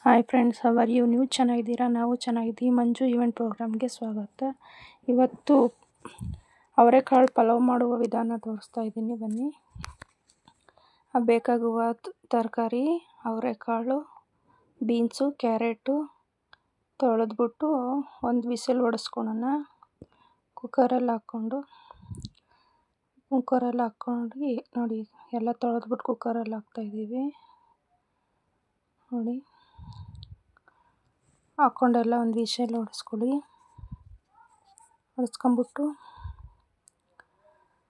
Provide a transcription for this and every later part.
Hi friends hour you ನೀವು ಚೆನ್ನಾಗಿದ್ದೀರಾ? ನಾವು ಚೆನ್ನಾಗಿದ್ದೀವಿ. ಮಂಜು ಈವೆಂಟ್ ಪ್ರೋಗ್ರಾಮ್ಗೆ ಸ್ವಾಗತ. ಇವತ್ತು ಅವರೆಕಾಳು ಪಲಾವ್ ಮಾಡುವ ವಿಧಾನ ತೋರಿಸ್ತಾ ಇದ್ದೀನಿ. ಬನ್ನಿ. ಬೇಕಾಗುವ ತರಕಾರಿ ಅವರೆಕಾಳು ಬೀನ್ಸು, ಕ್ಯಾರೆಟು, ತೊಳೆದ್ಬಿಟ್ಟು ಒಂದು ವಿಸಿಲ್ ಹೊಡೆಸ್ಕೊಳೋಣ ಕುಕ್ಕರಲ್ಲಿ ಹಾಕ್ಕೊಂಡು ಕುಕ್ಕರಲ್ಲಿ ಹಾಕ್ಕೊಂಡು ನೋಡಿ, ಎಲ್ಲ ತೊಳೆದ್ಬಿಟ್ಟು ಕುಕ್ಕರಲ್ಲಿ ಹಾಕ್ತಾಯಿದ್ದೀವಿ ನೋಡಿ. ಹಾಕ್ಕೊಂಡೆಲ್ಲ ಒಂದು ವಿಷಲ್ ಹೊಡೆಸ್ಕೊಳ್ಳಿ. ಹೊಡೆಸ್ಕೊಂಬಿಟ್ಟು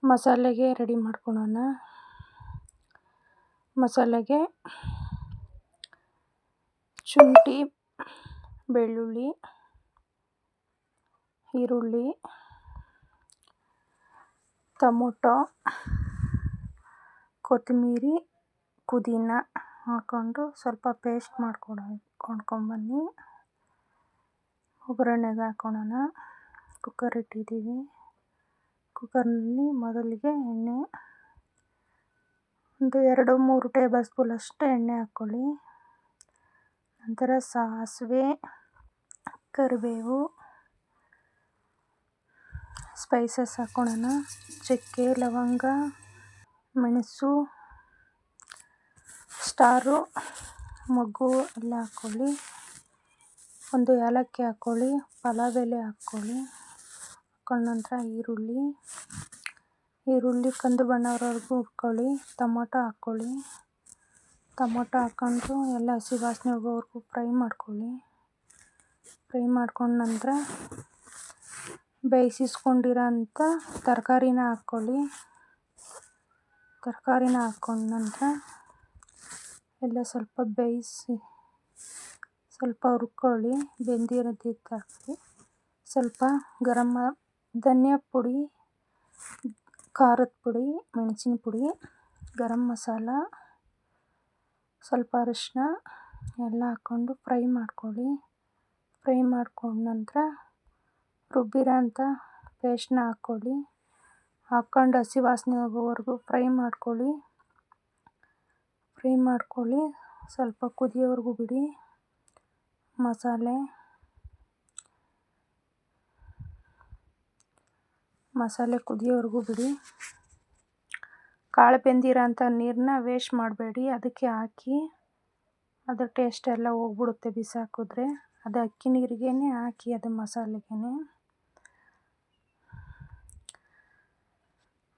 ಮಸಾಲೆಗೆ ರೆಡಿ ಮಾಡ್ಕೊಳೋಣ. ಮಸಾಲೆಗೆ ಶುಂಠಿ, ಬೆಳ್ಳುಳ್ಳಿ, ಈರುಳ್ಳಿ, ಟೊಮೊಟೊ, ಕೊತ್ತಂಬರಿ, ಪುದೀನ ಹಾಕ್ಕೊಂಡು ಸ್ವಲ್ಪ ಪೇಸ್ಟ್ ಮಾಡ್ಕೊಡೋ ಕೊಂಡ್ಕೊಂಬನ್ನಿ ಒಗ್ಗರಣೆಗೆ ಹಾಕ್ಕೊಳ್ಳೋಣ ಕುಕ್ಕರ್ ಇಟ್ಟಿದ್ದೀವಿ. ಕುಕ್ಕರ್ನಲ್ಲಿ ಮೊದಲಿಗೆ ಎಣ್ಣೆ, ಒಂದು ಎರಡು ಮೂರು ಟೇಬಲ್ ಸ್ಪೂನ್ ಅಷ್ಟು ಎಣ್ಣೆ ಹಾಕ್ಕೊಳ್ಳಿ. ನಂತರ ಸಾಸಿವೆ, ಕರಿಬೇವು ಸ್ಪೈಸಸ್ ಹಾಕ್ಕೊಳ್ಳೋಣ ಚಕ್ಕೆ, ಲವಂಗ, ಮೆಣಸು, ಸ್ಟಾರು ಮೊಗ್ಗು ಎಲ್ಲ ಹಾಕ್ಕೊಳ್ಳಿ. ಒಂದು ಏಲಕ್ಕಿ ಹಾಕ್ಕೊಳ್ಳಿ ಪಲಾವ್ ಎಲೆ ಹಾಕ್ಕೊಳ್ಳಿ, ಹಾಕ್ಕೊಂಡ ನಂತರ ಈರುಳ್ಳಿ. ಈರುಳ್ಳಿ ಕಂದು ಬರೋವರೆಗೂ ಹುರ್ಕೊಳ್ಳಿ, ಟೊಮೊಟೊ ಹಾಕ್ಕೊಳ್ಳಿ. ಟೊಮೊಟೊ ಹಾಕ್ಕೊಂಡು ಎಲ್ಲ ಹಸಿ ವಾಸನೆ ಹೋಗೋವರೆಗೂ ಫ್ರೈ ಮಾಡ್ಕೊಳ್ಳಿ. ಫ್ರೈ ಮಾಡ್ಕೊಂಡ ನಂತರ ಬೇಯಿಸಿಸ್ಕೊಂಡಿರೋ ಅಂಥ ತರಕಾರಿನ ಹಾಕ್ಕೊಳ್ಳಿ. ತರಕಾರಿನ ಹಾಕ್ಕೊಂಡ ನಂತರ ಎಲ್ಲ ಸ್ವಲ್ಪ ಬೇಯಿಸಿ ಸ್ವಲ್ಪ ಹುರ್ಕೊಳ್ಳಿ ಬೆಂದಿರೋದು ಹಾಕಿ ಸ್ವಲ್ಪ ಗರಮ್ ಧನಿಯಾ ಪುಡಿ, ಖಾರದ ಪುಡಿ, ಮೆಣಸಿನ ಪುಡಿ, ಗರಂ ಮಸಾಲ, ಸ್ವಲ್ಪ ಅರಿಶಿನ ಎಲ್ಲ ಹಾಕ್ಕೊಂಡು ಫ್ರೈ ಮಾಡ್ಕೊಳ್ಳಿ. ಫ್ರೈ ಮಾಡ್ಕೊಂಡ ನಂತರ ರುಬ್ಬಿರೋ ಅಂತ ಪೇಸ್ಟನ್ನ ಹಾಕ್ಕೊಳ್ಳಿ. ಹಾಕ್ಕೊಂಡು ಹಸಿ ವಾಸನೆ ಹೋಗೋವರೆಗೂ ಫ್ರೈ ಮಾಡ್ಕೊಳ್ಳಿ. ಫ್ರೈ ಮಾಡ್ಕೊಳ್ಳಿ. ಸ್ವಲ್ಪ ಕುದಿಯೋವರೆಗೂ ಬಿಡಿ. ಮಸಾಲೆ ಮಸಾಲೆ ಕುದಿಯೋವರೆಗೂ ಬಿಡಿ. ಕಾಳು ಬೆಂದಿರೋಂಥ ನೀರನ್ನ ವೇಸ್ಟ್ ಮಾಡಬೇಡಿ. ಅದಕ್ಕೆ ಹಾಕಿ ಅದರ ಟೇಸ್ಟ್ ಎಲ್ಲ ಹೋಗ್ಬಿಡುತ್ತೆ ಬಿಸಾಕಿದ್ರೆ. ಅದು ಅಕ್ಕಿ ನೀರಿಗೇ ಹಾಕಿ ಅದು ಮಸಾಲೆಗೆ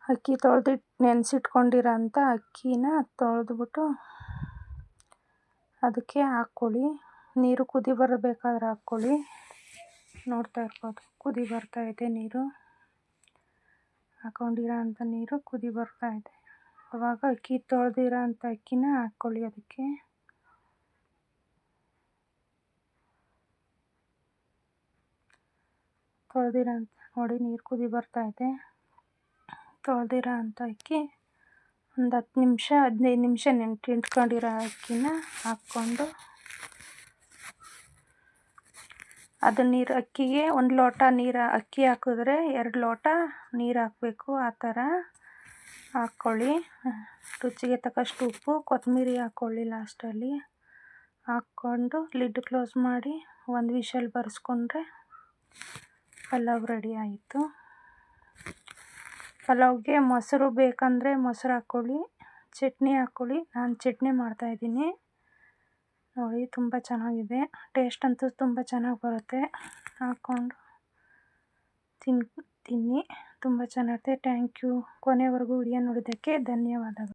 ಅಕ್ಕಿ ತೊಳೆದಿಟ್ಟು ನೆನೆಸಿಟ್ಕೊಂಡಿರೋಂಥ ಅಕ್ಕಿನ ತೊಳೆದ್ಬಿಟ್ಟು ಅದಕ್ಕೆ ಹಾಕ್ಕೊಳ್ಳಿ. ನೀರು ಕುದಿ ಬರಬೇಕಾದ್ರೆ ಹಾಕ್ಕೊಳ್ಳಿ. ನೋಡ್ತಾ ಇರ್ಬೋದು, ಕುದಿ ಬರ್ತಾ ಇದೆ ನೀರು. ಹಾಕ್ಕೊಂಡಿರೋ ಅಂಥ ನೀರು ಕುದಿ ಬರ್ತಾ ಇದೆ. ಅವಾಗ ಅಕ್ಕಿ ತೊಳೆದಿರೋ ಅಂಥ ಅಕ್ಕಿನ ಹಾಕ್ಕೊಳ್ಳಿ ಅದಕ್ಕೆ. ತೊಳೆದಿರೋ ಅಂತ ನೋಡಿ, ನೀರು ಕುದಿ ಬರ್ತಾ ಇದೆ. ತೊಳೆದಿರೋ ಅಂಥ ಅಕ್ಕಿ ಒಂದು ಹತ್ತು ನಿಮಿಷ, ಹದಿನೈದು ನಿಮಿಷ ನೆನೆ ಇಟ್ಕೊಂಡಿರೋ ಅಕ್ಕಿನ ಹಾಕ್ಕೊಂಡು ಅದು ನೀರು ಅಕ್ಕಿಗೆ ಒಂದು ಲೋಟ ನೀರು ಅಕ್ಕಿ ಹಾಕಿದ್ರೆ ಎರಡು ಲೋಟ ನೀರು ಹಾಕಬೇಕು ಆ ಥರ ಹಾಕ್ಕೊಳ್ಳಿ ರುಚಿಗೆ ತಕ್ಕಷ್ಟು ಉಪ್ಪು ಕೊತ್ತಂಬರಿ ಹಾಕ್ಕೊಳ್ಳಿ ಲಾಸ್ಟಲ್ಲಿ ಹಾಕ್ಕೊಂಡು ಲಿಡ್ ಕ್ಲೋಸ್ ಮಾಡಿ ಒಂದು ವಿಷಲ್ ಬರೆಸ್ಕೊಂಡ್ರೆ ಪಲಾವ್ ರೆಡಿ ಆಯಿತು. ಪಲಾವ್ಗೆ ಮೊಸರು ಬೇಕಂದರೆ ಮೊಸರು ಹಾಕ್ಕೊಳ್ಳಿ ಚಟ್ನಿ ಹಾಕ್ಕೊಳ್ಳಿ ನಾನು ಚಟ್ನಿ ಮಾಡ್ತಾಯಿದ್ದೀನಿ ನೋಡಿ, ತುಂಬ ಚೆನ್ನಾಗಿದೆ. ಟೇಸ್ಟ್ ಅಂತೂ ತುಂಬ ಚೆನ್ನಾಗಿ ಬರುತ್ತೆ. ಹಾಕ್ಕೊಂಡು ತಿನ್, ತಿನ್ನಿ. ತುಂಬ ಚೆನ್ನಾಗಿರುತ್ತೆ ಥ್ಯಾಂಕ್ ಯು ಕೊನೆವರೆಗೂ ವಿಡಿಯೋ ನೋಡಿದ್ದಕ್ಕೆ ಧನ್ಯವಾದಗಳು.